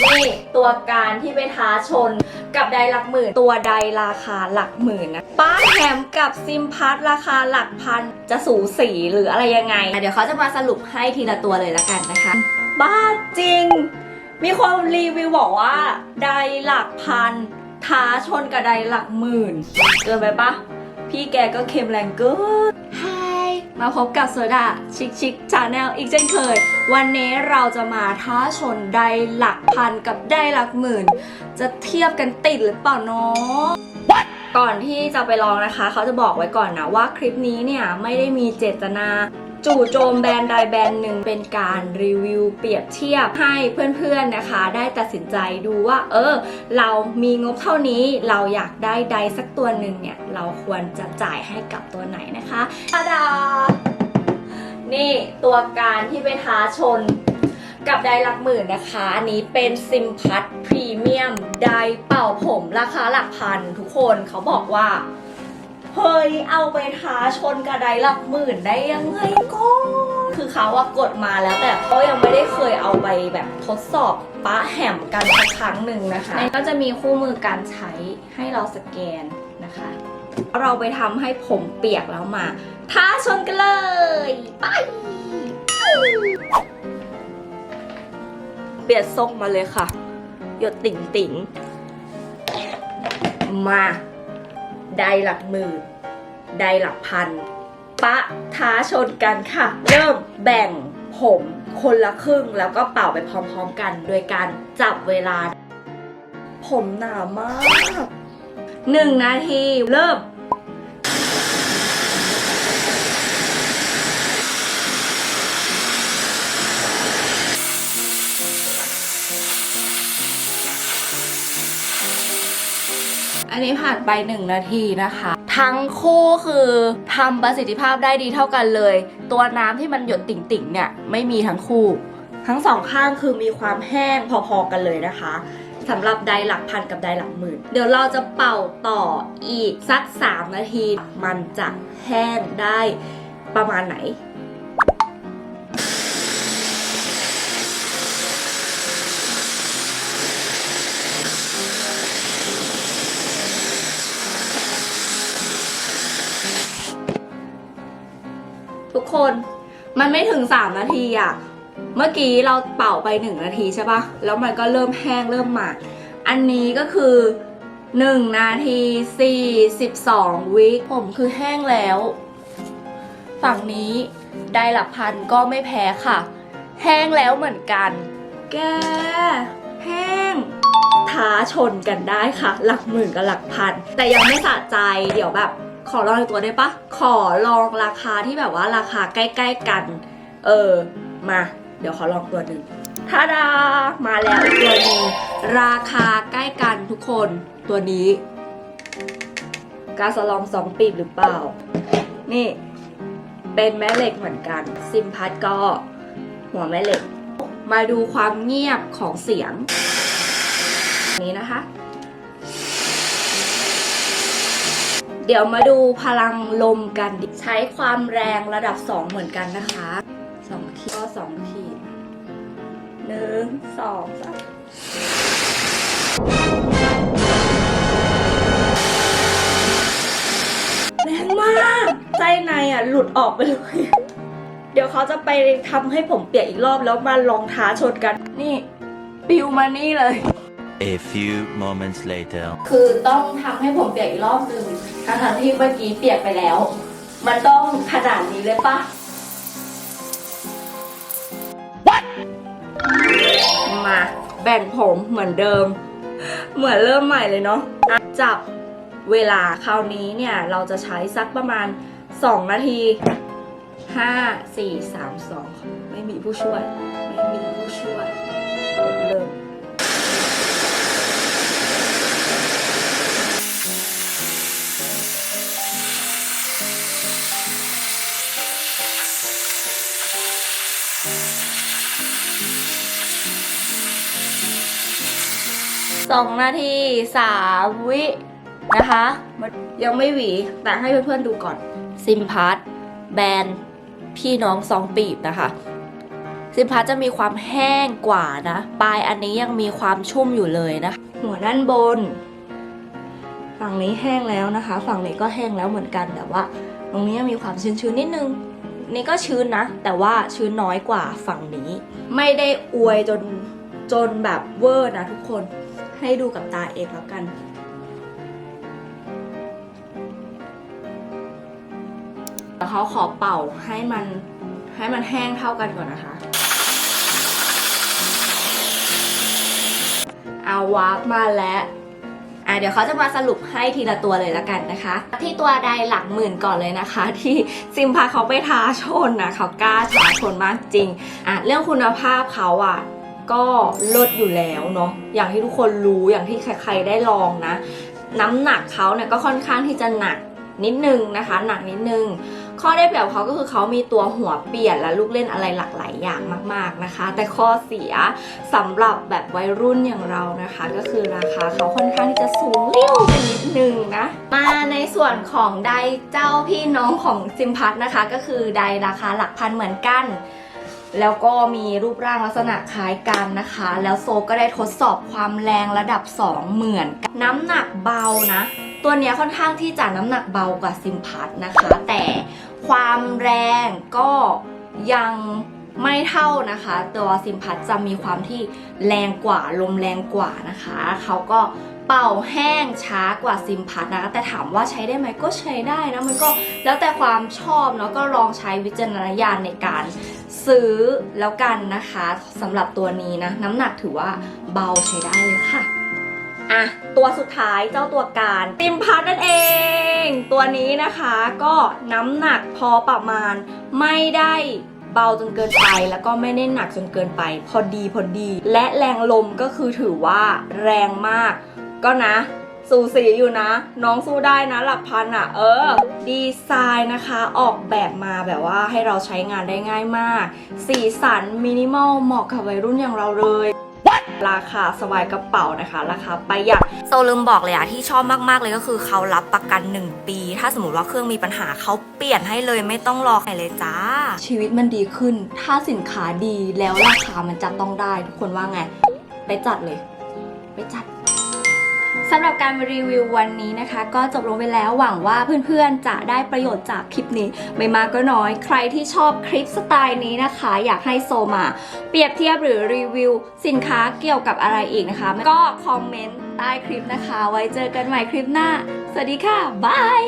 นี่ตัวการที่ไปท้าชนกับไดหลักหมื่น ตัวใดราคาหลักหมื่นนะป้าแถมกับซิมพัทราคาหลักพันจะสูสีหรืออะไรยังไง เดี๋ยวเขาจะมาสรุปให้ทีละตัวเลยละกันนะคะ บ้าจริง มีคนรีวิวบอกว่าไดหลักพันท้าชนกับไดหลักหมื่น เกินไปปะพี่แกก็เค็มแรงเกิน มาพบกับโซดาชิคชิคชาแนลอีกเช่นเคย วันนี้เราจะมาท้าชนไดหลักพันกับไดหลักหมื่น จะเทียบกันติดหรือเปล่าเนาะก่อนที่จะไปลองนะคะ เขาจะบอกไว้ก่อนนะว่าคลิปนี้เนี่ยไม่ได้มีเจตนา จู่โจมแบรนด์ใดแบรนด์หนึ่งเป็นการรีวิวเปรียบเทียบให้เพื่อนๆนะคะ ได้ตัดสินใจดูว่า เออ เรามีงบเท่านี้เราอยากได้ใดสักตัวหนึ่งเนี่ย เราควรจะจ่ายให้กับตัวไหนนะคะตาดานี่ตัวการที่ไปท้าชนกับไดหลักหมื่นนะคะ อันนี้เป็นซิมพัทพรีเมียมไดเป่าผมราคาหลักพันทุกคนเขาบอกว่า เฮ้ยเอาไปท้าชนกับไดหลักหมื่นได้ยังไงก็คือเขาว่ากดมาแล้วแต่เขายังไม่ได้เคยเอาไปแบบทดสอบป้าแหมกันสักครั้งหนึ่งนะคะในก็จะมีคู่มือการใช้ให้เราสแกนนะคะ เราไปทำให้ผมเปียกแล้วมา ท้าชนกันเลยไปเปลี่ยนทรงมาเลยค่ะ หยดติ่งติ่งๆมา ได้หลักหมื่นได้หลักพัน ปะท้าชนกันค่ะ เริ่มแบ่งผมคนละครึ่งแล้วก็เป่าไปพร้อมๆกัน โดยการจับเวลา ผมหนามากหนึ่งนาทีเริ่ม อันนี้ผ่านไป 1 นาทีนะคะ ทั้งคู่คือทำประสิทธิภาพได้ดีเท่ากันเลย ตัวน้ำที่มันหยดติ่งๆเนี่ยไม่มีทั้งคู่ ทั้งสองข้างคือมีความแห้งพอๆกันเลยนะคะสำหรับไดหลักพันกับไดหลักหมื่น เดี๋ยวเราจะเป่าต่ออีกสัก 3 นาที มันจะแห้งได้ประมาณไหน คน มันไม่ถึง 3 นาทีอะเมื่อกี้เราเป่าไป 1 นาทีใช่ปะแล้วมันก็เริ่มแห้งเริ่มหมาดอันนี้ก็คือ 1 นาที 42 วิผมคือแห้งแล้ว ฝั่งนี้ได้หลักพันก็ไม่แพ้ค่ะ แห้งแล้วเหมือนกัน แก แห้งท้าชนกันได้ค่ะ หลักหมื่นกับหลักพัน แต่ยังไม่สะใจเดี๋ยวแบบ ขอลองอีกตัวได้ปะขอลองราคาที่แบบว่าราคาใกล้ ๆกัน เออ มา เดี๋ยวขอลองตัวหนึ่งทาดา มาแล้วตัวนึ่งราคาใกล้กันทุกคนตัวนี้ กาสลองสองปีบหรือเปล่า นี่ เป็นแม่เหล็กเหมือนกัน ซิมพัดก็ หัวแม่เหล็ก มาดูความเงียบของเสียง นี้นะคะ เดี๋ยวมาดูพลังลมกัน ใช้ความแรงระดับ 2 เหมือนกันนะคะ2ขีดก็2ขีดหนึ่งสองสามแรงมากใจในอะ หลุดออกไปเลย เดี๋ยวเขาจะไปทำให้ผมเปียกอีกรอบแล้วมาลองท้าชนกัน นี่ ปิวมานี่เลย A few moments later. คือต้องทำให้ผมเปียกอีกรอบหนึ่งทั้งๆที่เมื่อกี้เปียกไปแล้ว มันต้องขนาดนี้เลยปะมาแบ่งผมเหมือนเดิม เหมือนเริ่มใหม่เลยเนาะอะจับเวลาคราวนี้เนี่ย เราจะใช้สักประมาณ 2 นาที 5 4 3 2 ไม่มีผู้ช่วย ไม่มีผู้ช่วย 2 นาที 3 วินะคะยังไม่หวี แต่ให้เพื่อนๆดูก่อน ซิมพาร์ตแบรนด์พี่น้องสองปีบนะคะ ซิมพาร์ตจะมีความแห้งกว่านะ ปลายอันนี้ยังมีความชุ่มอยู่เลยนะ หัวด้านบน ฝั่งนี้แห้งแล้วนะคะ ฝั่งนี้ก็แห้งแล้วเหมือนกันแต่ว่า ตรงนี้มีความชื้นๆนิดนึงนี่ก็ชื้นนะ แต่ว่าชื้นน้อยกว่าฝั่งนี้ ไม่ได้อวยจนจนแบบเวอร์นะทุกคน ให้ดูกับตาเองแล้วกัน แล้วเขาขอเป่าให้มันให้มันแห้งเท่ากันก่อนนะคะ เอาวาร์ปมาแล้วอะเดี๋ยวเขาจะมาสรุปให้ทีละตัวเลยละกันนะคะ ที่ตัวใดหลักหมื่นก่อนเลยนะคะ ที่ซิมพาเขาไปท้าชนนะเขากล้าท้าชนมากจริงอะเรื่องคุณภาพเขาอะ ก็ลดอยู่แล้วเนาะอย่างที่ทุกคนรู้อย่างที่ใครๆได้ลองนะ น้ำหนักเขาเนี่ยก็ค่อนข้างที่จะหนักนิดนึงนะคะ หนักนิดนึง ข้อได้เปรียบเขาก็คือเขามีตัวหัวเปลี่ยนและลูกเล่นอะไรหลากหลายอย่างมาก ๆนะคะ แต่ข้อเสียสำหรับแบบวัยรุ่นอย่างเรานะคะ ก็คือราคาเขาค่อนข้างที่จะสูงเลี้ยวไปนิดนึงนะมาในส่วนของไดเจ้าพี่น้องของซิมพัทนะคะ ก็คือไดราคาหลักพันเหมือนกัน แล้วก็มีรูปร่างลักษณะคล้ายกันนะคะ แล้วโซก็ได้ทดสอบความแรงระดับ 2 เหมือนกันน้ำหนักเบานะ ตัวนี้ค่อนข้างที่จะน้ำหนักเบากว่าซิมพัทนะคะ แต่ความแรงก็ยังไม่เท่านะคะ ตัวซิมพัทจะมีความที่แรงกว่าลมแรงกว่านะคะเขาก็เป่าแห้งช้ากว่าซิมพัทนะคะแต่ถามว่าใช้ได้ไหมก็ใช้ได้นะ มันก็แล้วแต่ความชอบเนาะก็ลองใช้วิจารณญาณในการ ซื้อแล้วกันนะคะสำหรับตัวนี้นะ น้ำหนักถือว่าเบาใช้ได้เลยค่ะอะตัวสุดท้ายเจ้าตัวการติมพัทนั่นเอง ตัวนี้นะคะก็น้ำหนักพอประมาณไม่ได้เบาจนเกินไปแล้วก็ไม่ได้หนักจนเกินไป พอดีพอดี และแรงลมก็คือถือว่าแรงมาก ก็นะ สูสีอยู่นะ น้องสู้ได้นะหลักพันอะ่ะ เออ ดีไซน์นะคะออกแบบมาแบบว่าให้เราใช้งานได้ง่ายมาก สีสันมินิมอลเหมาะกับวัยรุ่นอย่างเราเลยราคาสบายกระเป๋านะคะ ราคาประหยัดโซลืมบอกเลยอะที่ชอบมากๆเลยก็คือเขารับประกัน 1 ปี ถ้าสมมติว่าเครื่องมีปัญหาเขาเปลี่ยนให้เลยไม่ต้องรอใครเลยจ้า ชีวิตมันดีขึ้น ถ้าสินค้าดีแล้วราคามันจะต้องได้ ทุกคนว่าไง ไปจัดเลย ไปจัด สำหรับการรีวิววันนี้นะคะ ก็จบลงไปแล้วหวังว่าเพื่อนๆจะได้ประโยชน์จากคลิปนี้ ไม่มากก็น้อย ใครที่ชอบคลิปสไตล์นี้นะคะ อยากให้โซมา เปรียบเทียบหรือรีวิว สินค้าเกี่ยวกับอะไรอีกนะคะ ก็คอมเมนต์ใต้คลิปนะคะ ไว้เจอกันใหม่คลิปหน้า สวัสดีค่ะบาย